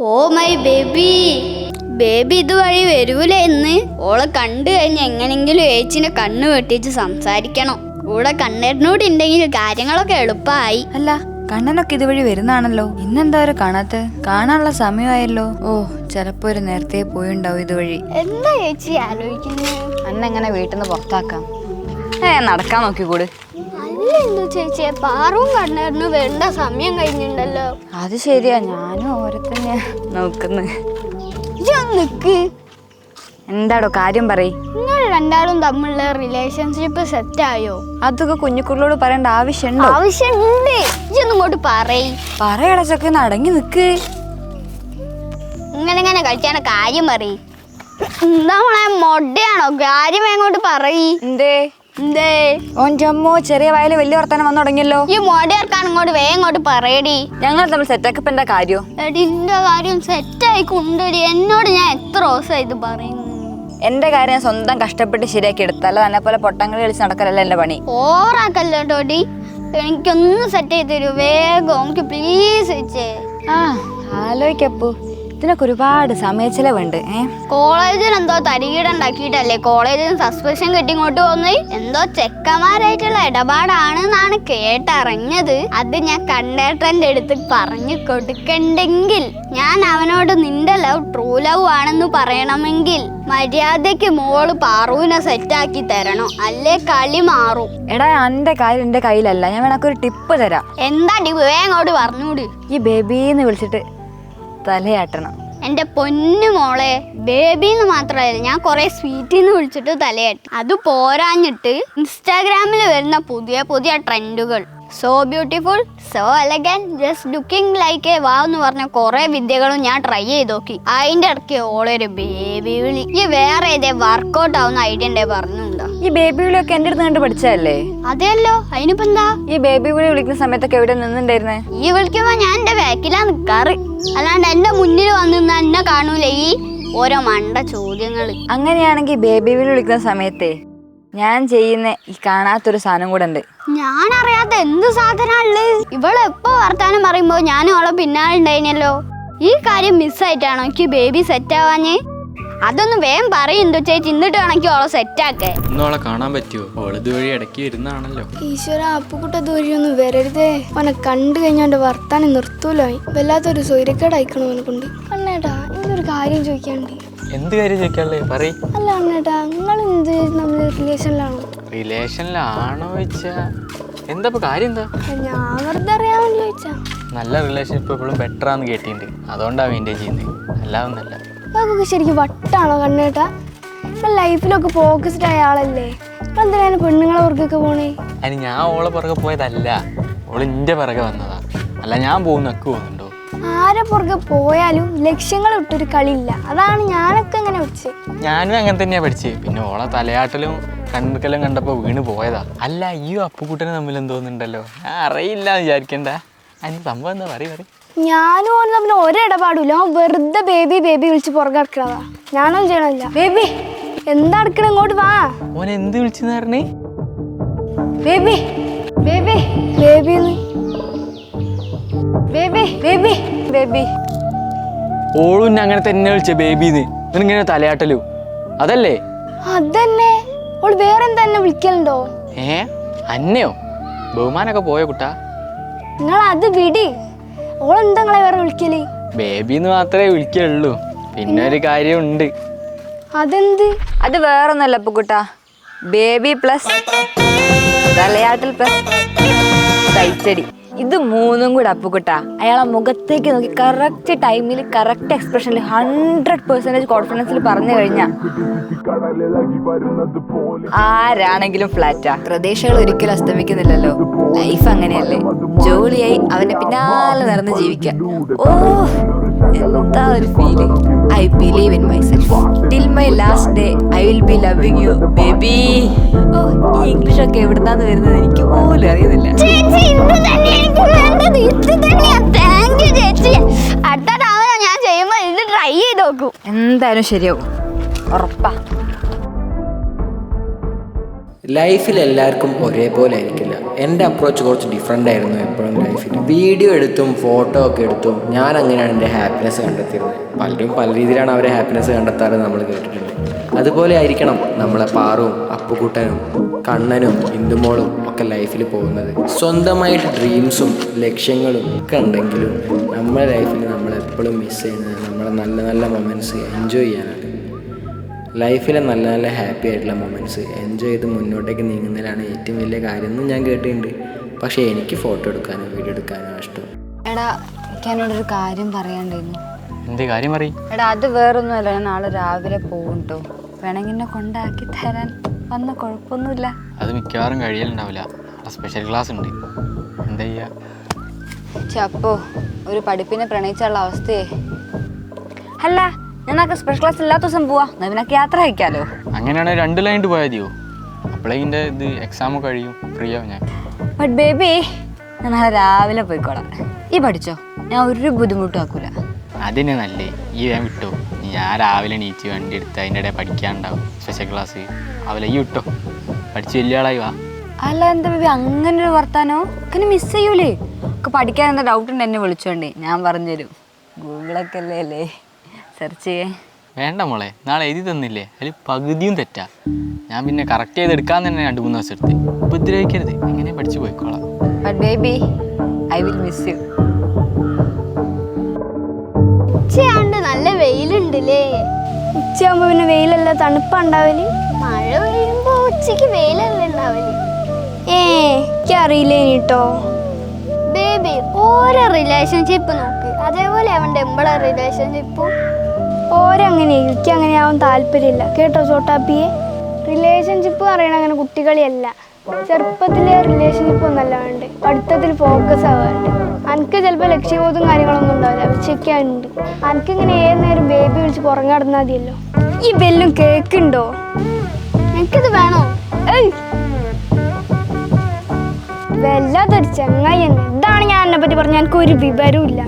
Oh my baby. Baby ഇതുവഴി വരൂലേ എന്ന്. ഓളെ കണ്ടു കഴിഞ്ഞ് എങ്ങനെങ്കിലും ഏച്ചിനെ കണ്ണു വെട്ടിച്ച് സംസാരിക്കണം. കൂടെ കണ്ണേറിനോട് ഉണ്ടെങ്കിൽ കാര്യങ്ങളൊക്കെ എളുപ്പമായി അല്ല കണ്ണനൊക്കെ ഇതുവഴി വരുന്നാണല്ലോ. ഇന്നെന്താ ഒരു കാണാത്ത? കാണാനുള്ള സമയമായല്ലോ. ഓ ചിലപ്പോ ഒരു നേരത്തെ പോയിണ്ടാവും ഇതുവഴി. എന്താ ചേച്ചി ആലോചിക്കുന്നത് അന്നെങ്ങനെ വീട്ടിൽ നിന്ന് പുറത്താക്കാം. ഏ നടക്കാൻ നോക്കിക്കൂട്. അല്ല എന്തു ചേച്ചിയെ പാറും കണ്ണായിരുന്നു വേണ്ട സമയം കഴിഞ്ഞിട്ടുണ്ടല്ലോ അത് ശരിയാ ഞാനും ഓരോ തന്നെയാ നോക്കുന്നത് നിക്ക്. എന്താടോ കാര്യം പറയ്. നിങ്ങൾ രണ്ടാളും തമ്മിലുള്ള റിലേഷൻഷിപ്പ് സെറ്റായോ അതൊക്കെ കുഞ്ഞുക്കുള്ളോട് പറയേണ്ട ആവശ്യമുണ്ടോ ആവശ്യമുണ്ട് ഇങ്ങോട്ട് പറയ്. പറയട ചൊക്കെ അടങ്ങി നിക്ക്. ഇങ്ങനെ ഇങ്ങനെ കളിക്കാன കാര്യം പറയ്. എന്താ മോളെ മൊടയാണോ? കാര്യം എങ്ങോട്ട് പറയ്. എന്തേ? എന്തേ? ഓൻ ജമ്മോ ചെറിയ വയൽ വലിയ വർത്താനം വന്നു തുടങ്ങിയല്ലോ. ഈ മൊടയർക്കാണ് ഇങ്ങോട്ട് വേഗം ഇങ്ങോട്ട് പറയടി. ഞങ്ങൾ തമ്മിൽ സെറ്റാക്കി ഇപ്പൊ എന്താ കാര്യം? കാര്യം സെറ്റായി കൊണ്ടടി എന്നോട് ഞാൻ എത്ര ദിവസമായി ഇത് പറയുന്നു എന്റെ കാര്യം സ്വന്തം കഷ്ടപ്പെട്ട് ശരിയാക്കി എടുത്താലോ തന്നെ പോലെ പൊട്ടങ്ങൾ കളിച്ച് നടക്കലല്ല എന്റെ പണി. ഓറാക്കല്ലോ ടോടി എനിക്കൊന്ന് സെറ്റ് ചെയ്ത് തരൂ. വേഗം. എനിക്ക് പ്ലീസ് വെച്ചേ ആ ആലോചിക്കപ്പു. ഇതിനൊക്കെ ഒരുപാട് സമയ ചെലവുണ്ട് കോളേജിൽ എന്തോ തരികീട ഉണ്ടാക്കിയിട്ടല്ലേ? കോളേജിൽ നിന്ന് സസ്പെൻഷൻ കിട്ടി ഇങ്ങോട്ട് പോന്നു എന്തോ ചെക്കന്മാരായിട്ടുള്ള ഇടപാടാണ് എന്നാണ് കേട്ടറിഞ്ഞത്. അത് ഞാൻ കണ്ടേട്ടന്റെ അടുത്ത് പറഞ്ഞു കൊടുക്കണ്ടെങ്കിൽ ഞാൻ അവനോട് നിന്റെ ലവ് ട്രൂ ലവ് ആണെന്ന് പറയണമെങ്കിൽ മര്യാദയ്ക്ക് മോൾ പാറുവിനെ സെറ്റാക്കി തരണം? അല്ലേ കളി മാറും. എടാ എന്റെ കാര്യം എന്റെ കയ്യിലല്ല. ഞാൻ വേണക്ക് ഒരു ടിപ്പ് തരാം. എന്താ ടിപ്പ് വേഗം അങ്ങോട്ട് പറഞ്ഞൂടി. ഈ ബേബീന്ന് വിളിച്ചിട്ട് തലയാട്ടണം. എന്റെ പൊന്നു മോളെ ബേബിന്ന് മാത്രമല്ല ഞാൻ കുറേ സ്വീറ്റിന്ന് വിളിച്ചിട്ട് തലയാട്ടി. അത് പോരാഞ്ഞിട്ട് ഇൻസ്റ്റാഗ്രാമിൽ വരുന്ന പുതിയ പുതിയ ട്രെൻഡുകൾ. So beautiful so elegant just looking like a wow എന്ന് പറഞ്ഞ കുറെ വിദ്യകളും ഞാൻ ട്രൈ ചെയ്ത് നോക്കി. അതിന്റെ ഇടയ്ക്ക് ഓളൊരു ബേബി വിളി. ഈ വേറെ ഏതേ വർക്കൗട്ട് ആവുന്ന ഐഡിയ പറഞ്ഞുണ്ടോ ഈ ബേബി വിളിയൊക്കെ എന്റെ അടുത്ത് കണ്ട് പഠിച്ചതല്ലേ? അതെയല്ലോ. അതിനിപ്പോ എന്താ? ഈ ബേബി വിളി വിളിക്കുന്ന സമയത്തൊക്കെ എവിടെ നിന്നുണ്ടായിരുന്നേ ഈ വിളിക്കുമ്പോ ഞാൻ എന്റെ ബാക്കിലാ നിക്കാറ്. അല്ലാണ്ട് എന്റെ മുന്നിൽ വന്ന് നിന്നാ എന്നെ കാണൂല ഈ ഓരോ മണ്ട ചോദ്യങ്ങൾ അങ്ങനെയാണെങ്കിൽ ബേബി വിളി വിളിക്കുന്ന സമയത്തെ ഞാൻ ചെയ്യുന്ന ഈ കാണാത്തൊരു സാധനം കൂടെ ഉണ്ട്. ഞാൻ അറിയാത്ത എന്ത് സാധനമുള്ളത് ഇവൾ എപ്പോ വർത്താനം പറയുമ്പോ ഞാൻ അവളെ പിന്നാലെ ഉണ്ടായിനല്ലോ ഈ കാര്യം മിസ്സായിട്ടാണോ എനിക്ക് ബേബി സെറ്റ് ആവാഞ്ഞ്. അതൊന്ന് വേഗം പറയും ചേച്ചി. എന്നിട്ട് വേണമെങ്കിൽ ഓളെ സെറ്റാക്കേ ഇന്നോളെ കാണാൻ പറ്റുമോ ഓൾ ഇതുവഴി ഇടയ്ക്ക് വരുന്നതാണല്ലോ. ഈശ്വര അപ്പുക്കുട്ട ദൂരിയൊന്നും വരരുതേ. അവനെ കണ്ടു കഴിഞ്ഞാൽ വർത്താനം നിർത്തൂലായി. വല്ലാത്തൊരു സ്വൈരക്കേടായിക്കണം അവനെ കൊണ്ട്. അണ്ണേട്ടാ ഇതൊരു കാര്യം ചോദിക്കാണ്ട് എന്ത് കാര്യം ചോദിക്കാനുള്ളേ? പറയ്. അല്ല അണ്ണേട്ടാ നിങ്ങൾ എന്ത് നമ്മൾ റിലേഷനിലാണോ റിലേഷനിലാണോ വെച്ചാ എന്താ ഇപ്പൊ കാര്യം എന്താ? ഞാൻ വെറുതെ അറിയാമല്ലോ ചോദിച്ചാ നല്ല റിലേഷൻഷിപ്പ് എപ്പോഴും ബെറ്റർ ആന്ന് കേട്ടിട്ടുണ്ട്. അതുകൊണ്ടാണ് മെയിന്റെയിൻ ചെയ്യുന്നത് അല്ലാതെ അതൊക്കെ ശരിക്കും വട്ടാണോ കണ്ണേട്ടാ? ഇപ്പം ലൈഫിലൊക്കെ ഫോക്കസ്ഡ് ആയ ആളല്ലേ? ഇപ്പം എന്തിനാണ് പെണ്ണുങ്ങളെ പുറകൊക്കെ പോണേ? അതിന് ഞാൻ ഓളെ പുറകെ പോയതല്ല. ഓൾ പുറകെ വന്നതാ. അല്ല ഞാൻ പോകുന്ന പോകുന്നുണ്ടോ? ആരെ പുറകെ പോയാലും ലക്ഷ്യങ്ങൾ വിട്ടൊരു കളിയില്ല. അതാണ് ഞാനൊക്കെ അങ്ങനെ വെച്ചത് ഞാനും അങ്ങനെ തന്നെയാ പഠിച്ചത് പിന്നെ ഓളെ തലയാട്ടലും കണ്ണുക്കലും കണ്ടപ്പോ വീണ് പോയതാ. അല്ല ഈ അപ്പുക്കുട്ടനെ തമ്മിൽ എന്തോന്നുണ്ടല്ലോ? ഞാൻ അറിയില്ല വിചാരിക്കണ്ട. അതിന് സംഭവം എന്താ? പറയും പറയും. ഞാനും ഓനും തമ്മിൽ ഒരിടപാടില്ല അവൻ വെറുതെ ബേബി ബേബി വിളിച്ച് പുറകെ നടക്കണതാ. ഞാനൊന്നും ചെയ്യണില്ല. ബേബി. എന്താ നടക്കണ? ഇങ്ങോട്ട് വാ. ഓൻ എന്ത് വിളിച്ചെന്ന് പറഞ്ഞേ? Baby. Baby. Baby baby. Baby. Baby. ഓളും അങ്ങനെ തന്നെ വിളിച്ച ബേബിന്ന്. ഇങ്ങനെ തലയാട്ടലു. അതല്ലേ? അതന്നെ. ഓൾ വേറെ എന്താ വിളിക്കലുണ്ടോ? ഏ? അന്നെയോ? ബഹുമാനൊക്കെ പോയ കുട്ടാ? നിങ്ങൾ അത് വിടി. ഓളെന്താ നിങ്ങളെ വേറെ വിളിക്കൽ? ബേബിന്ന് മാത്രമേ വിളിക്കുള്ളൂ പിന്നെ ഒരു കാര്യമുണ്ട്. അതെന്ത്? അത് വേറൊന്നല്ല അപ്പുക്കുട്ട. ബേബി പ്ലസ് തലയാട്ടൽ പ്ലസ് തൈച്ചടി. ഇത് മൂന്നും കൂടെ അപ്പുക്കുട്ട അയാളെ മുഖത്തേക്ക് നോക്കി കറക്റ്റ് ടൈമിൽ കറക്റ്റ് എക്സ്പ്രഷനിൽ ഹൺഡ്രഡ് പെർസെന്റേജ് കോൺഫിഡൻസിൽ പറഞ്ഞു കഴിഞ്ഞാൽ ആരാണെങ്കിലും ഫ്ലാറ്റാ പ്രതീക്ഷകൾ ഒരിക്കലും അസ്തമിക്കുന്നില്ലല്ലോ. ലൈഫ് അങ്ങനെയല്ലേ. ജോലിയായി അവന്റെ പിന്നാലെ നടന്ന് ജീവിക്കാം. ഓ എന്താ ഒരു feeling I believe in myself till my last day I will be loving you baby ഓ ഈ ഇംഗ്ലീഷൊക്കെ എവിടുന്നാന്ന് വരുന്നത് എനിക്ക് പോലും അറിയുന്നില്ല. എന്തായാലും ശരിയാവും. ഉറപ്പാ. ലൈഫിൽ എല്ലാവർക്കും ഒരേപോലെ ആയിരിക്കില്ല. എന്റെ അപ്രോച്ച് കുറച്ച് ഡിഫറെന്റ് ആയിരുന്നു എപ്പോഴും ലൈഫിൽ വീഡിയോ എടുത്തും ഫോട്ടോ ഒക്കെ എടുത്തും ഞാൻ അങ്ങനെയാണ് എന്റെ ഹാപ്പിനെസ് കണ്ടെത്തിയിരുന്നത്. പലരും പല രീതിയിലാണ് അവരെ ഹാപ്പിനെസ് കണ്ടെത്താറ് നമ്മൾ കേട്ടിട്ടുണ്ട്. അതുപോലെ ആയിരിക്കണം നമ്മളെ പാറും അപ്പുകുട്ടനും കണ്ണനും ഇന്ദുമോളും ഒക്കെ ലൈഫിൽ പോകുന്നത്. സ്വന്തമായിട്ട് ഡ്രീംസും ലക്ഷ്യങ്ങളും ഒക്കെ ഉണ്ടെങ്കിലും നമ്മുടെ ലൈഫിൽ നമ്മളെപ്പോഴും മിസ് ചെയ്യുന്നത് നല്ല നല്ല മൊമെന്റ്സ് എൻജോയ് ചെയ്യാനാണ് ലൈഫിലെ നല്ല നല്ല ഹാപ്പി ആയിട്ടുള്ള മൊമെന്റ്സ് എൻജോയ് ചെയ്ത് മുന്നോട്ടേക്ക് നീങ്ങുന്നതിലാണ് ഏറ്റവും വലിയ കാര്യം എന്നും ഞാൻ കേട്ടിട്ടുണ്ട്. പക്ഷേ എനിക്ക് ഫോട്ടോ എടുക്കാനോ വീഡിയോ എടുക്കാനോ ഇഷ്ടം. എടാ എനിക്ക് ഒരു കാര്യം പറയാണ്ടായിരുന്നു എന്തേ കാര്യം പറയും? എടാ അത് വേറൊന്നുമല്ല. ഞാൻ നാളെ രാവിലെ പോകും കേട്ടോ വേണമെങ്കിൽ എന്നെ കൊണ്ടാക്കി തരാൻ. വന്ന കുഴപ്പമൊന്നുമില്ല. അത് മിക്കവാറും കഴിയലുണ്ടാവില്ല. സ്പെഷ്യൽ ക്ലാസ് ഉണ്ട്. എന്താ ചെയ്യുക ചപ്പോ ഒരു പഠിപ്പിനെ പ്രണയിച്ചുള്ള അവസ്ഥയെ. അല്ല ഞാനൊക്കെ സ്പെഷ്യൽ ക്ലാസ് ഇല്ലാത്ത ദിവസം പോവാ. നിനക്ക് യാത്ര അയക്കാലോ. അങ്ങനെയാണെങ്കിൽ രണ്ട് ലൈൻ പോയാൽ മതിയോ? അപ്പോഴേക്കിന്റെ ഇത് എക്സാം കഴിയും. ഫ്രീ ആവും ഞാൻ. ബട്ട് ബേബി ഞാൻ നാളെ രാവിലെ പോയിക്കോളാം. ഈ പഠിച്ചോ? ഞാൻ ഒരു ബുദ്ധിമുട്ടും ആക്കൂല. അതിന് നല്ലേ. ഈ വേഗം വിട്ടോ. ഞാൻ രാവിലെ നീച്ച് വണ്ടി എടുത്ത് അതിന്റെ ഇടയിൽ പഠിക്കാനുണ്ടാവും. സ്പെഷ്യൽ ക്ലാസ് അവലെ ഈ വിട്ടോ. പഠിച്ച് വലിയ ആളായി വാ. അല്ല എന്താ ബേബി അങ്ങനെ ഒരു വർത്താനോ? അങ്ങനെ മിസ് ചെയ്യൂലേ? ഒക്കെ പഠിക്കാൻ എന്താ ഡൗട്ട് ഉണ്ട് എന്നെ വിളിച്ചോണ്ടേ. ഞാൻ പറഞ്ഞുതരും. ഗൂഗിളൊക്കെ അല്ലേ അല്ലേ? സെർച്ച് ചെയ്യേ വേണ്ട മോളെ നാളെ എഴുതി തന്നില്ലേ? അതിൽ പകുതിയും തെറ്റാ. ഞാൻ പിന്നെ കറക്റ്റ് ചെയ്ത് എടുക്കാൻ തന്നെ രണ്ട് മൂന്ന് ദിവസം എടുത്ത്. ഉപദ്രവിക്കരുത്. എങ്ങനെ പഠിച്ചു പോയിക്കോളാം. But baby I will miss you ഉച്ചയാണ്ട് നല്ല വെയിലുണ്ടല്ലേ? ഉച്ചയാകുമ്പോ പിന്നെ വെയിലല്ല തണുപ്പുണ്ടാവൽ മഴ പെയ്യുമ്പോ ഉച്ചയ്ക്ക് വെയിലല്ല ഉണ്ടാവൽ. ഏ എനിക്കറിയില്ല കേട്ടോ ബേബി ഓരോ റിലേഷൻഷിപ്പ് നോക്ക്. അതേപോലെ അവന്റെ എമ്പളെ റിലേഷൻഷിപ്പും ഓരങ്ങനെ എനിക്ക് അങ്ങനെ ആവാൻ താല്പര്യമില്ല. കേട്ടോ ചോട്ടാപ്പിയെ? റിലേഷൻഷിപ്പ് പറയണ അങ്ങനെ കുട്ടികളിയല്ല. ചെറുപ്പത്തിലെ റിലേഷൻഷിപ്പ് ഒന്നല്ല വേണ്ട. പഠിത്തത്തിൽ ഫോക്കസ് ആവാറുണ്ട് എനിക്ക് ചിലപ്പോൾ ലക്ഷ്യബോധം കാര്യങ്ങളൊന്നും ഉണ്ടാവില്ല. ഉച്ചയ്ക്കുണ്ട് എനിക്കിങ്ങനെ ഏത് നേരം ബേബി വിളിച്ച് പുറം കടന്നാൽ മതിയല്ലോ. ഈ ബെല്ലും കേക്കുണ്ടോ? എനിക്കിത് വേണോ? ഏയ്! വല്ലാത്തൊരു ചങ്ങായി ഇതാണ് ഞാൻ എന്നെ പറ്റി പറഞ്ഞ? എനിക്ക് ഒരു വിവരവും ഇല്ല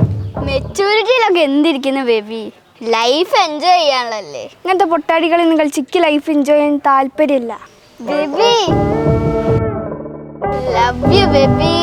മെച്ചൂരിറ്റിയിലൊക്കെ എന്തിരിക്കുന്നു ബേബി? ലൈഫ് എൻജോയ് ചെയ്യാനുള്ളല്ലേ ഇങ്ങനത്തെ പൊട്ടാടികളിൽ നിങ്ങൾ ചിക്ക് ലൈഫ് എൻജോയ് ചെയ്യാൻ താല്പര്യമില്ല. Baby love you baby